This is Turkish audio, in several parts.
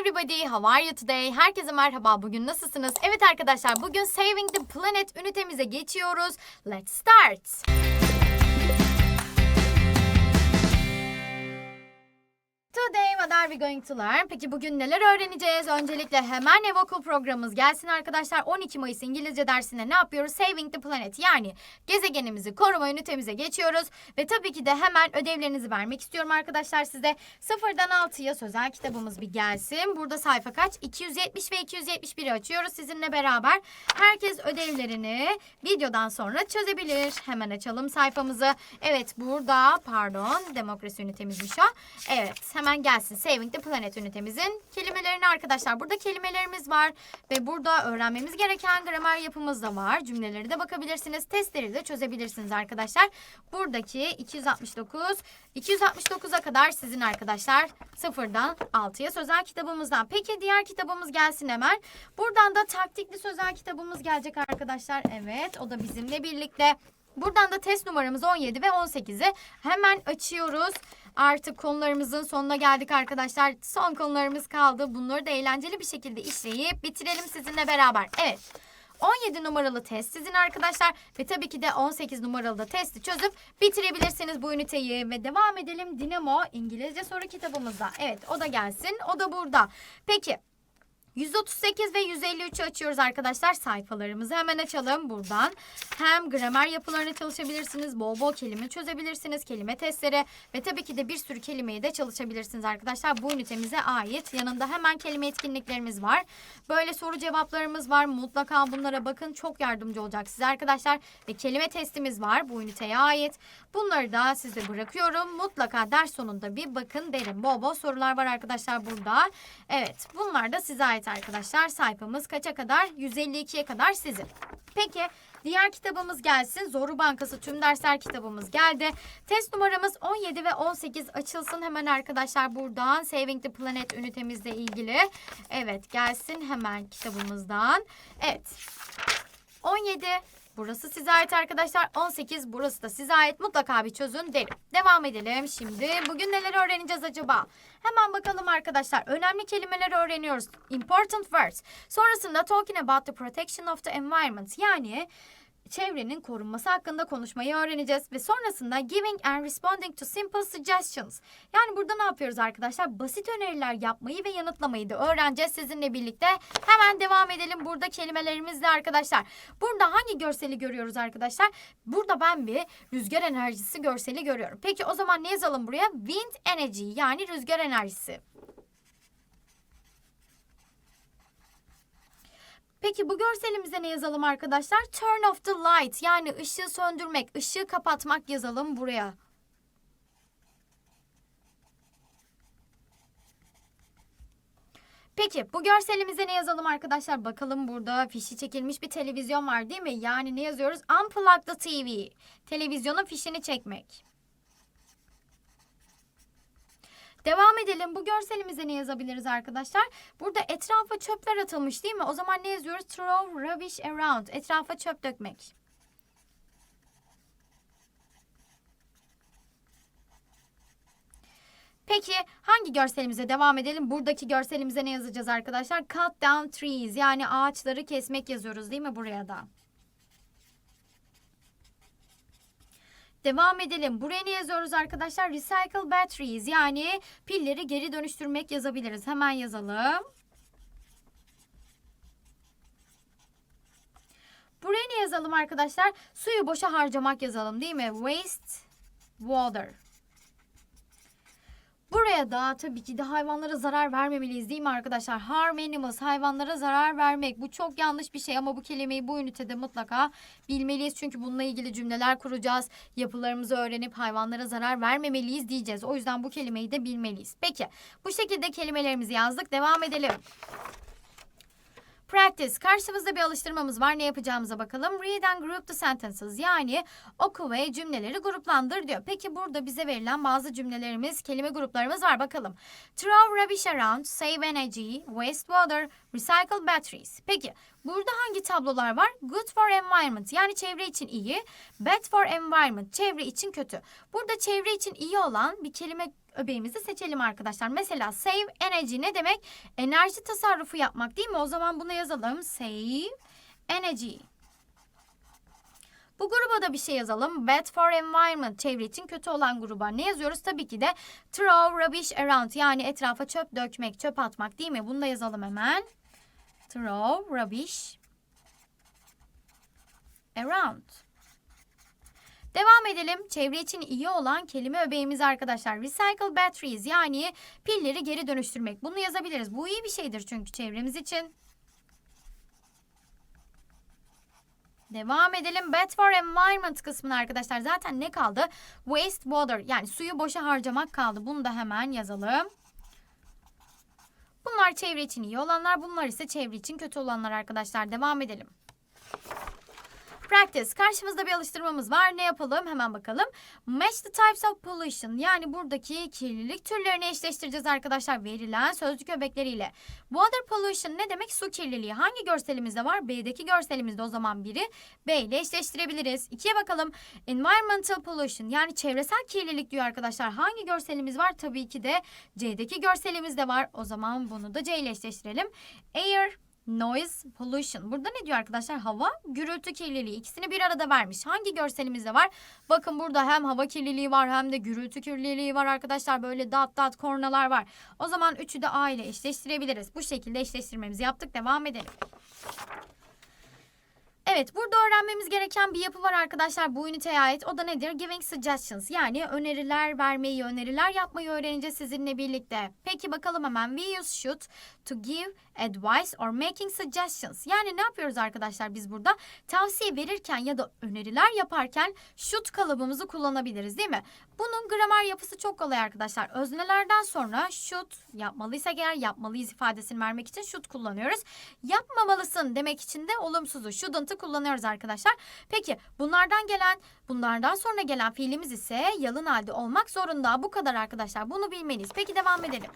everybody, how are you today? Herkese merhaba, bugün nasılsınız? Evet arkadaşlar, bugün Saving the Planet ünitemize geçiyoruz. Let's start. Today what are we going to learn? Peki bugün neler öğreneceğiz? Öncelikle hemen ev okul programımız gelsin arkadaşlar. 12 Mayıs İngilizce dersinde ne yapıyoruz? Saving the Planet yani gezegenimizi koruma ünitemize geçiyoruz. Ve tabii ki de hemen ödevlerinizi vermek istiyorum arkadaşlar size. Sıfırdan 6'ya sözel kitabımız bir gelsin. Burada sayfa kaç? 270 ve 271'i açıyoruz sizinle beraber. Herkes ödevlerini videodan sonra çözebilir. Hemen açalım sayfamızı. Evet burada pardon demokrasi ünitemizmiş o. Evet hemen gelsin Saving the Planet ünitemizin kelimelerini arkadaşlar. Burada kelimelerimiz var ve burada öğrenmemiz gereken gramer yapımız da var. Cümleleri de bakabilirsiniz. Testleri de çözebilirsiniz arkadaşlar. Buradaki 269 269'a kadar sizin arkadaşlar. Sıfırdan 6'ya sözel kitabımızdan. Peki diğer kitabımız gelsin hemen. Buradan da taktikli sözel kitabımız gelecek arkadaşlar. Evet o da bizimle birlikte. Buradan da test numaramız 17 ve 18'i hemen açıyoruz. Artık konularımızın sonuna geldik arkadaşlar. Son konularımız kaldı. Bunları da eğlenceli bir şekilde işleyip bitirelim sizinle beraber. Evet. 17 numaralı test sizin arkadaşlar ve tabii ki de 18 numaralı da testi çözüp bitirebilirsiniz bu üniteyi ve devam edelim Dinamo İngilizce soru kitabımızda. Evet o da gelsin o da burada. Peki 138 ve 153'ü açıyoruz arkadaşlar. Sayfalarımızı hemen açalım buradan. Hem gramer yapılarını çalışabilirsiniz. Bol bol kelime çözebilirsiniz. Kelime testleri ve tabii ki de bir sürü kelimeyi de çalışabilirsiniz arkadaşlar. Bu ünitemize ait. Yanında hemen kelime etkinliklerimiz var. Böyle soru cevaplarımız var. Mutlaka bunlara bakın. Çok yardımcı olacak size arkadaşlar. Ve kelime testimiz var bu üniteye ait. Bunları da size bırakıyorum. Mutlaka ders sonunda bir bakın derim. Bol bol sorular var arkadaşlar burada. Evet bunlar da size ait arkadaşlar. Sayfamız kaça kadar? 152'ye kadar sizin. Peki diğer kitabımız gelsin. Zoru Bankası Tüm Dersler kitabımız geldi. Test numaramız 17 ve 18 açılsın hemen arkadaşlar buradan. Saving the Planet ünitemizle ilgili. Evet gelsin hemen kitabımızdan. Evet 17 Burası size ait arkadaşlar. 18 burası da size ait. Mutlaka bir çözün derim. Devam edelim şimdi. Bugün neler öğreneceğiz acaba? Hemen bakalım arkadaşlar. Önemli kelimeleri öğreniyoruz. Important words. Sonrasında talking about the protection of the environment. Yani çevrenin korunması hakkında konuşmayı öğreneceğiz ve sonrasında giving and responding to simple suggestions. Yani burada ne yapıyoruz arkadaşlar? Basit öneriler yapmayı ve yanıtlamayı da öğreneceğiz sizinle birlikte. Hemen devam edelim burada kelimelerimizle arkadaşlar. Burada hangi görseli görüyoruz arkadaşlar? Burada ben bir rüzgar enerjisi görseli görüyorum. Peki o zaman ne yazalım buraya? Wind energy yani rüzgar enerjisi. Peki bu görselimize ne yazalım arkadaşlar? Turn off the light yani ışığı söndürmek, ışığı kapatmak yazalım buraya. Peki bu görselimize ne yazalım arkadaşlar? Bakalım burada fişi çekilmiş bir televizyon var değil mi? Yani ne yazıyoruz? Unplug the TV. Televizyonun fişini çekmek. Devam edelim. Bu görselimize ne yazabiliriz arkadaşlar? Burada etrafa çöpler atılmış değil mi? O zaman ne yazıyoruz? Throw rubbish around. Etrafa çöp dökmek. Peki hangi görselimize devam edelim? Buradaki görselimize ne yazacağız arkadaşlar? Cut down trees yani ağaçları kesmek yazıyoruz değil mi buraya da? Devam edelim. Buraya ne yazıyoruz arkadaşlar? Recycle batteries yani pilleri geri dönüştürmek yazabiliriz. Hemen yazalım. Buraya ne yazalım arkadaşlar? Suyu boşa harcamak yazalım değil mi? Waste water. Buraya da tabii ki de hayvanlara zarar vermemeliyiz değil mi arkadaşlar? Harm animals, hayvanlara zarar vermek. Bu çok yanlış bir şey ama bu kelimeyi bu ünitede mutlaka bilmeliyiz. Çünkü bununla ilgili cümleler kuracağız. Yapılarımızı öğrenip hayvanlara zarar vermemeliyiz diyeceğiz. O yüzden bu kelimeyi de bilmeliyiz. Peki bu şekilde kelimelerimizi yazdık. Devam edelim. Practice. Karşımızda bir alıştırmamız var. Ne yapacağımıza bakalım. Read and group the sentences. Yani oku ve cümleleri gruplandır diyor. Peki burada bize verilen bazı cümlelerimiz, kelime gruplarımız var. Bakalım. Throw rubbish around, save energy, waste water, recycle batteries. Peki burada hangi tablolar var? Good for environment yani çevre için iyi. Bad for environment çevre için kötü. Burada çevre için iyi olan bir kelime öbeğimizi seçelim arkadaşlar. Mesela save energy ne demek? Enerji tasarrufu yapmak değil mi? O zaman bunu yazalım. Save energy. Bu gruba da bir şey yazalım. Bad for environment, çevre için kötü olan gruba. Ne yazıyoruz? Tabii ki de throw rubbish around yani etrafa çöp dökmek, çöp atmak değil mi? Bunu da yazalım hemen. Throw rubbish around. Devam edelim. Çevre için iyi olan kelime öbeğimiz arkadaşlar. Recycle batteries yani pilleri geri dönüştürmek. Bunu yazabiliriz. Bu iyi bir şeydir çünkü çevremiz için. Devam edelim. Bad for environment kısmına arkadaşlar. Zaten ne kaldı? Waste water yani suyu boşa harcamak kaldı. Bunu da hemen yazalım. Bunlar çevre için iyi olanlar. Bunlar ise çevre için kötü olanlar arkadaşlar. Devam edelim. Practice. Karşımızda bir alıştırmamız var. Ne yapalım? Hemen bakalım. Match the types of pollution. Yani buradaki kirlilik türlerini eşleştireceğiz arkadaşlar. Verilen sözcük öbekleriyle. Water pollution ne demek? Su kirliliği. Hangi görselimizde var? B'deki görselimizde o zaman biri B ile eşleştirebiliriz. İkiye bakalım. Environmental pollution yani çevresel kirlilik diyor arkadaşlar. Hangi görselimiz var? Tabii ki de C'deki görselimiz de var. O zaman bunu da C ile eşleştirelim. Air Noise pollution. Burada ne diyor arkadaşlar? Hava, gürültü kirliliği. İkisini bir arada vermiş. Hangi görselimizde var? Bakın burada hem hava kirliliği var hem de gürültü kirliliği var arkadaşlar. Böyle dat dat kornalar var. O zaman üçü de A ile eşleştirebiliriz. Bu şekilde eşleştirmemizi yaptık. Devam edelim. Evet burada öğrenmemiz gereken bir yapı var arkadaşlar bu üniteye ait. O da nedir? Giving suggestions yani öneriler vermeyi, öneriler yapmayı öğreneceğiz sizinle birlikte. Peki bakalım hemen we use should to give advice or making suggestions. Yani ne yapıyoruz arkadaşlar biz burada? Tavsiye verirken ya da öneriler yaparken should kalıbımızı kullanabiliriz değil mi? Bunun gramer yapısı çok kolay arkadaşlar. Öznelerden sonra should yapmalıysak eğer yapmalıyız ifadesini vermek için should kullanıyoruz. Yapmamalısın demek için de olumsuzu shouldn't'ı kullanıyoruz arkadaşlar. Peki bunlardan gelen bunlardan sonra gelen fiilimiz ise yalın halde olmak zorunda. Bu kadar arkadaşlar. Bunu bilmeliyiz. Peki devam edelim.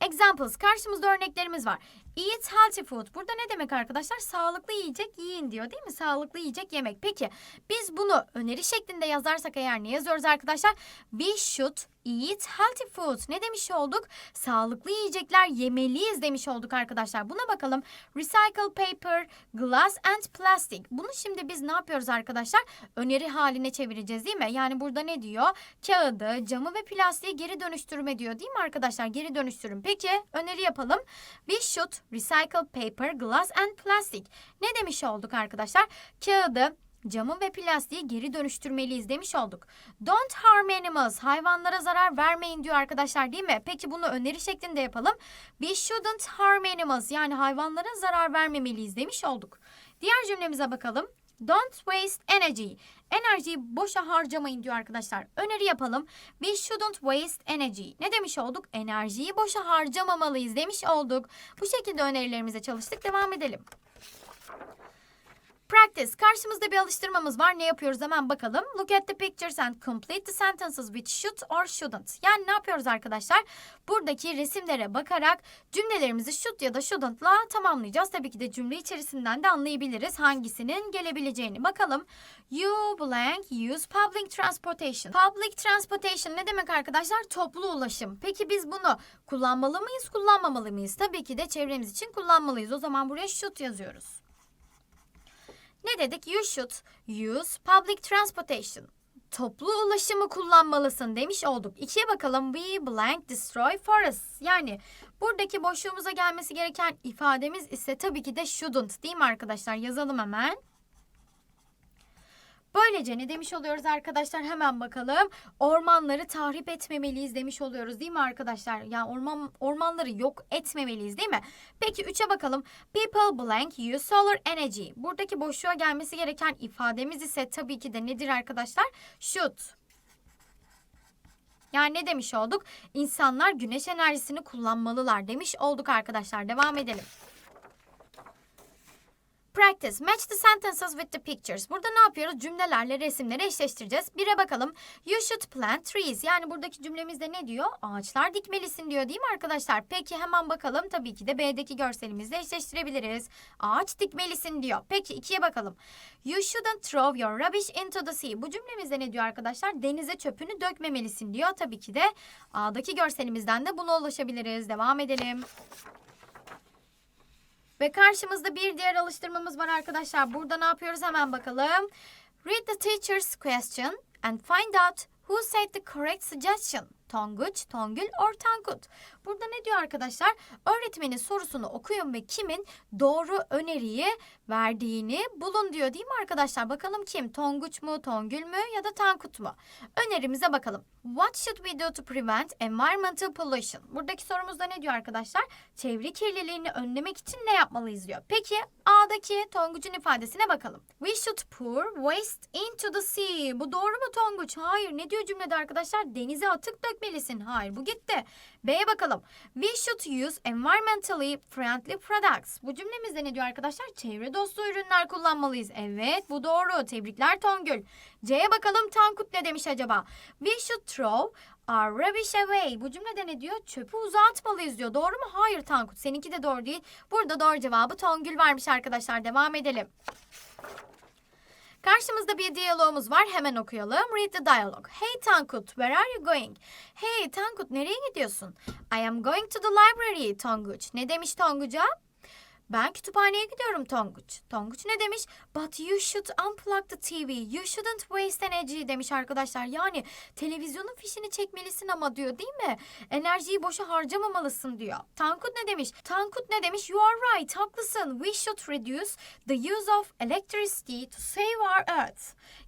Examples. Karşımızda örneklerimiz var. Eat healthy food. Burada ne demek arkadaşlar? Sağlıklı yiyecek yiyin diyor değil mi? Sağlıklı yiyecek yemek. Peki biz bunu öneri şeklinde yazarsak eğer ne yazıyoruz arkadaşlar? We should eat healthy food. Ne demiş olduk? Sağlıklı yiyecekler yemeliyiz demiş olduk arkadaşlar. Buna bakalım. Recycle paper, glass and plastic. Bunu şimdi biz ne yapıyoruz arkadaşlar? Öneri haline çevireceğiz değil mi? Yani burada ne diyor? Kağıdı, camı ve plastiği geri dönüştürme diyor değil mi arkadaşlar? Geri dönüştürün. Peki öneri yapalım. We should recycle paper, glass and plastic. Ne demiş olduk arkadaşlar? Kağıdı, camı ve plastiği geri dönüştürmeliyiz demiş olduk. Don't harm animals. Hayvanlara zarar vermeyin diyor arkadaşlar değil mi? Peki bunu öneri şeklinde yapalım. We shouldn't harm animals. Yani hayvanlara zarar vermemeliyiz demiş olduk. Diğer cümlemize bakalım. Don't waste energy. Enerjiyi boşa harcamayın diyor arkadaşlar. Öneri yapalım. We shouldn't waste energy. Ne demiş olduk? Enerjiyi boşa harcamamalıyız demiş olduk. Bu şekilde önerilerimize çalıştık. Devam edelim. Practice. Karşımızda bir alıştırmamız var. Ne yapıyoruz hemen bakalım. Look at the pictures and complete the sentences with should or shouldn't. Yani ne yapıyoruz arkadaşlar? Buradaki resimlere bakarak cümlelerimizi should ya da shouldn't'la tamamlayacağız. Tabii ki de cümle içerisinden de anlayabiliriz hangisinin gelebileceğini. Bakalım. You blank use public transportation. Public transportation ne demek arkadaşlar? Toplu ulaşım. Peki biz bunu kullanmalı mıyız, kullanmamalı mıyız? Tabii ki de çevremiz için kullanmalıyız. O zaman buraya should yazıyoruz. Ne dedik? You should use public transportation. Toplu ulaşımı kullanmalısın demiş olduk. İkiye bakalım. We blank destroy forests. Yani buradaki boşluğumuza gelmesi gereken ifademiz ise tabii ki de shouldn't değil mi arkadaşlar? Yazalım hemen. Böylece ne demiş oluyoruz arkadaşlar? Hemen bakalım. Ormanları tahrip etmemeliyiz demiş oluyoruz değil mi arkadaşlar? Yani orman ormanları yok etmemeliyiz değil mi? Peki 3'e bakalım. People blank use solar energy. Buradaki boşluğa gelmesi gereken ifademiz ise tabii ki de nedir arkadaşlar? Should. Yani ne demiş olduk? İnsanlar güneş enerjisini kullanmalılar demiş olduk arkadaşlar. Devam edelim. Practice. Match the sentences with the pictures. Burada ne yapıyoruz? Cümlelerle resimleri eşleştireceğiz. Bire bakalım. You should plant trees. Yani buradaki cümlemizde ne diyor? Ağaçlar dikmelisin diyor değil mi arkadaşlar? Peki hemen bakalım. Tabii ki de B'deki görselimizle eşleştirebiliriz. Ağaç dikmelisin diyor. Peki ikiye bakalım. You shouldn't throw your rubbish into the sea. Bu cümlemizde ne diyor arkadaşlar? Denize çöpünü dökmemelisin diyor. Tabii ki de A'daki görselimizden de buna ulaşabiliriz. Devam edelim. Ve karşımızda bir diğer alıştırmamız var arkadaşlar. Burada ne yapıyoruz hemen bakalım. Read the teacher's question and find out who said the correct suggestion. Tonguç, Tongül or Tankut. Burada ne diyor arkadaşlar? Öğretmenin sorusunu okuyun ve kimin doğru öneriyi verdiğini bulun diyor değil mi arkadaşlar? Bakalım kim? Tonguç mu, Tongül mü ya da Tankut mu? Önerimize bakalım. What should we do to prevent environmental pollution? Buradaki sorumuzda ne diyor arkadaşlar? Çevre kirliliğini önlemek için ne yapmalıyız diyor. Peki A'daki Tonguç'un ifadesine bakalım. We should pour waste into the sea. Bu doğru mu Tonguç? Hayır. Ne diyor cümlede arkadaşlar? Denize atık dökmelisin. Hayır bu gitti. B'ye bakalım. We should use environmentally friendly products. Bu cümlemizde ne diyor arkadaşlar? Çevre dostu ürünler kullanmalıyız. Evet bu doğru. Tebrikler Tongül. C'ye bakalım Tankut ne demiş acaba? We should throw our rubbish away. Bu cümlede ne diyor? Çöpü uzağa atmalıyız diyor. Doğru mu? Hayır Tankut. Seninki de doğru değil. Burada doğru cevabı Tongül vermiş arkadaşlar. Devam edelim. Karşımızda bir diyalogumuz var. Hemen okuyalım. Read the dialogue. Hey Tankut, where are you going? Hey Tankut, nereye gidiyorsun? I am going to the library, Tonguç. Ne demiş Tonguç'a? Ben kütüphaneye gidiyorum Tonguç. Tonguç ne demiş? But you should unplug the TV. You shouldn't waste energy demiş arkadaşlar. Yani televizyonun fişini çekmelisin ama diyor değil mi? Enerjiyi boşa harcamamalısın diyor. Tankut ne demiş? Tankut ne demiş? You are right. Haklısın. We should reduce the use of electricity to save our earth.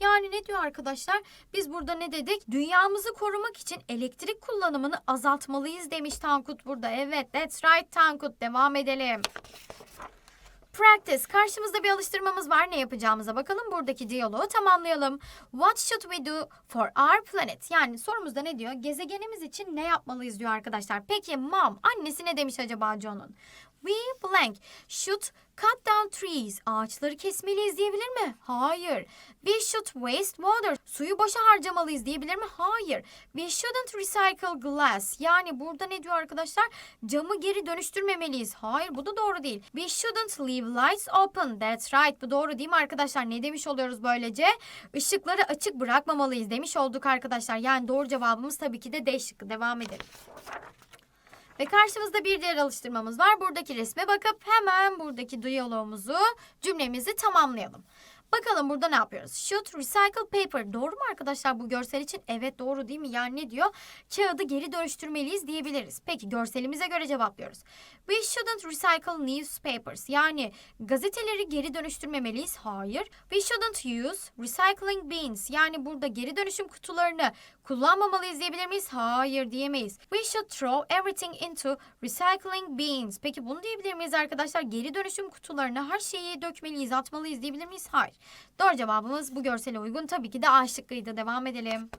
Yani ne diyor arkadaşlar? Biz burada ne dedik? Dünyamızı korumak için elektrik kullanımını azaltmalıyız demiş Tankut burada. Evet, that's right Tankut. Devam edelim. Practice. Karşımızda bir alıştırmamız var. Ne yapacağımıza bakalım. Buradaki diyaloğu tamamlayalım. What should we do for our planet? Yani sorumuzda ne diyor? Gezegenimiz için ne yapmalıyız diyor arkadaşlar. Peki mom, annesi ne demiş acaba John'un? We blank should cut down trees. Ağaçları kesmeliyiz diyebilir mi? Hayır. We should waste water. Suyu boşa harcamalıyız diyebilir mi? Hayır. We shouldn't recycle glass. Yani burada ne diyor arkadaşlar? Camı geri dönüştürmemeliyiz. Hayır bu da doğru değil. We shouldn't leave lights open. That's right. Bu doğru değil mi arkadaşlar? Ne demiş oluyoruz böylece? Işıkları açık bırakmamalıyız demiş olduk arkadaşlar. Yani doğru cevabımız tabii ki de D şıkkı. Devam edelim. Ve karşımızda bir diğer alıştırmamız var. Buradaki resme bakıp hemen buradaki diyalogumuzu, cümlemizi tamamlayalım. Bakalım burada ne yapıyoruz? Should recycle paper. Doğru mu arkadaşlar bu görsel için? Evet doğru değil mi? Yani ne diyor? Kağıdı geri dönüştürmeliyiz diyebiliriz. Peki görselimize göre cevaplıyoruz. We shouldn't recycle newspapers. Yani gazeteleri geri dönüştürmemeliyiz. Hayır. We shouldn't use recycling bins. Yani burada geri dönüşüm kutularını kullanmamalıyız diyebilir miyiz? Hayır diyemeyiz. We should throw everything into recycling bins. Peki bunu diyebilir miyiz arkadaşlar? Geri dönüşüm kutularına her şeyi dökmeliyiz, atmalıyız diyebilir miyiz? Hayır. Doğru cevabımız bu görsele uygun. Tabii ki de A şıkkıydı. Devam edelim.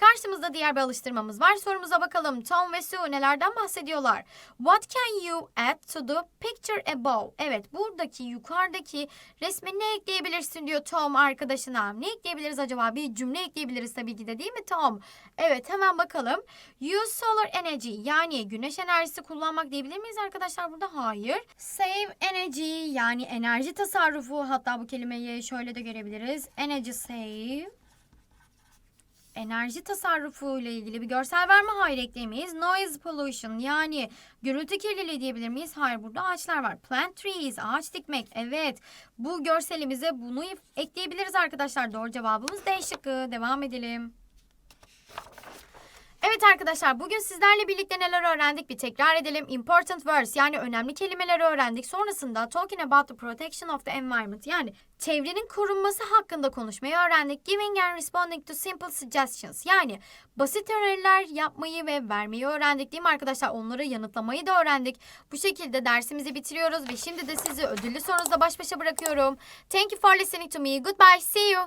Karşımızda diğer bir alıştırmamız var. Sorumuza bakalım. Tom ve Sue nelerden bahsediyorlar? What can you add to the picture above? Evet buradaki yukarıdaki resme ne ekleyebilirsin diyor Tom arkadaşına. Ne ekleyebiliriz acaba? Bir cümle ekleyebiliriz tabii ki de değil mi Tom? Evet hemen bakalım. Use solar energy yani güneş enerjisi kullanmak diyebilir miyiz arkadaşlar burada? Hayır. Save energy yani enerji tasarrufu hatta bu kelimeyi şöyle de görebiliriz. Energy save enerji tasarrufu ile ilgili bir görsel verme hayır ekleyemeyiz. Noise pollution yani gürültü kirliliği diyebilir miyiz? Hayır burada ağaçlar var. Plant trees ağaç dikmek. Evet bu görselimize bunu ekleyebiliriz arkadaşlar. Doğru cevabımız D şıkkı. Devam edelim. Evet arkadaşlar bugün sizlerle birlikte neler öğrendik bir tekrar edelim. Important words yani önemli kelimeleri öğrendik. Sonrasında talking about the protection of the environment yani çevrenin korunması hakkında konuşmayı öğrendik. Giving and responding to simple suggestions yani basit öneriler yapmayı ve vermeyi öğrendik değil mi arkadaşlar? Onları yanıtlamayı da öğrendik. Bu şekilde dersimizi bitiriyoruz ve şimdi de sizi ödüllü sorunuzla baş başa bırakıyorum. Thank you for listening to me. Goodbye. See you.